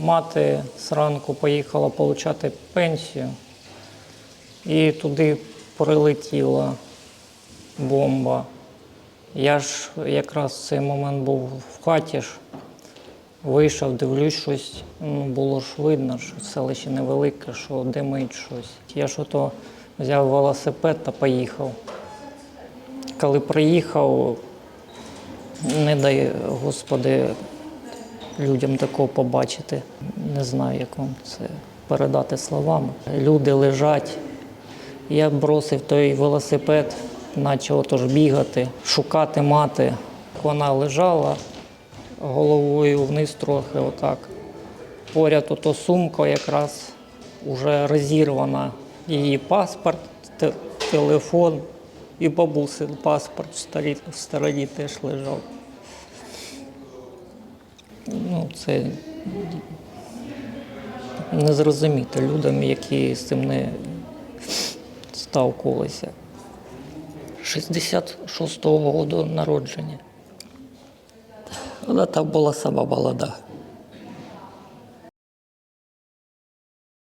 Мати зранку поїхала отримати пенсію, і туди прилетіла бомба. Я ж якраз в цей момент був в хаті ж, вийшов, дивлюсь щось. Ну, було ж видно, що селище невелике, що димить щось. Я ж ото взяв велосипед та поїхав. Коли приїхав, не дай Господи людям такого побачити. Не знаю, як вам це передати словами. Люди лежать. Я бросив той велосипед, почав отож бігати, шукати мати. Вона лежала головою вниз трохи отак. Поряд ото сумка якраз вже розірвана. Її паспорт, те- телефон і бабусин паспорт в стороні теж лежав. Ну, це не зрозуміти людям, які з цим не сталкувалися. 66-го року народження. Вона там була сама молода.